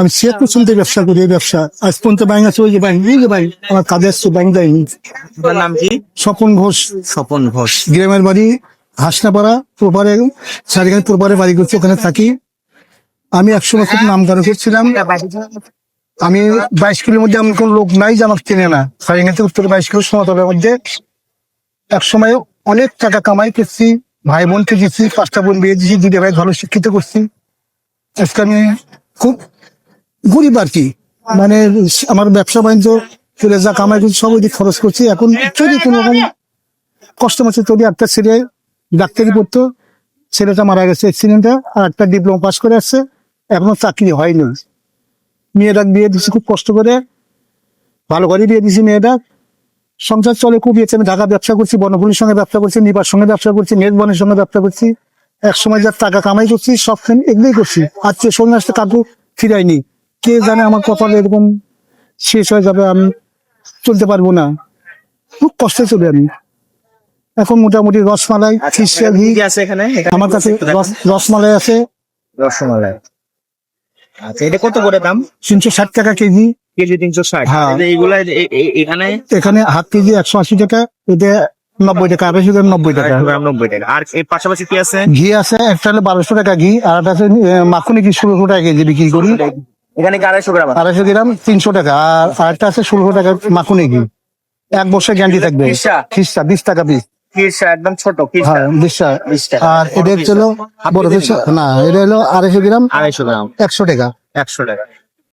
আমি ছিয়াত্তর শুনতে ব্যবসা করি এই ব্যবসা। আজ পর্যন্ত ব্যাংক আছে ওই যে ব্যাংক এই যে ব্যাংক আমার কাজে আসছে ব্যাংক দেয়নি নাম কি? স্বপন ঘোষ। স্বপন ঘোষ। গ্রামের বাড়ি হাসনাপাড়া প্রপারে সারিগান প্রপারে বাড়ি করছি ওখানে থাকি। আমি একশো বছর নাম গান করছিলাম। আমি বাইশ কিলোর মধ্যে এমন কোন লোক নাই যে আমাকে চেনে না। সারিগান থেকে উত্তরে বাইশ কিলো সমতলের মধ্যে। এক সময় অনেক টাকা কামাই করছি ভাই বোনকে দিচ্ছি পাঁচটা বোন বিয়ে দিচ্ছি দুটো ভাই ভালো শিক্ষিত করছি। আজকে আমি খুব গরিব আর কি। মানে আমার ব্যবসা বাণিজ্য চলে যা কামাই করছি সব ওইদিকে খরচ করছি। এখন চলি কোনো রকম কষ্ট মতো তৈরি একটা ছেলে ডাক্তারি পড়তো, ছেলেটা মারা গেছে অ্যাক্সিডেন্টে আর একটা ডিপ্লোমা পাস করে আসছে, এখনও চাকরি হয়নি। মেয়েটা বিয়ে দিছি, খুব কষ্ট করে। ভালো করে বিয়ে দিছি মেয়েটা সংসার চলে, খুব ইয়েছে আমি ঢাকা ব্যবসা করছি বনফুলির সঙ্গে ব্যবসা করছি, নিবার সঙ্গে ব্যবসা করছি মেজবনের সঙ্গে ব্যবসা করছি। এক সময় যা টাকা কামাই করছি, সব এগুলোই করছি। আজকে সন্ন্যাসটা কাকু ফিরাইনি। কে জানে আমার কপালে এরকম শেষ হয়ে যাবে আমি চলতে পারব না। খুব কষ্টে চলে আমি। এখন মোটামুটি রসমালাই ঘি কি কি আছে এখানে? আমার কাছে রসমালাই আছে। রসমালাই। আচ্ছা এটা কত করে দাম? তিনশো ষাট টাকা কেজি। কেজি তিনশো ষাট। হ্যাঁ। এইগুলা এখানে? এখানে হাফ কেজি একশো আশি টাকা এটা নব্বই টাকা আড়াইশো গ্রাম নব্বই টাকা। নব্বই টাকা। আর এর পাশাপাশি কি আছে? ঘি আছে একটা হলে বারোশো টাকা ঘি আর একটা আছে মাখনি ঘি ষোলোশো টাকা কেজি বিক্রি করি। এখানে কি আড়াইশো গ্রাম আড়াইশো গ্রাম তিনশো টাকা। আর আরেকটা আছে ষোলোশো টাকা মাখনি ঘি এক বছর গ্যারান্টি থাকবে। খিসা? বিশ টাকা পিস। একদম ছোট হ্যাঁ। আর এটা হচ্ছে না এটা হলো আড়াইশো গ্রাম। আড়াইশো গ্রাম। একশো টাকা। একশো টাকা।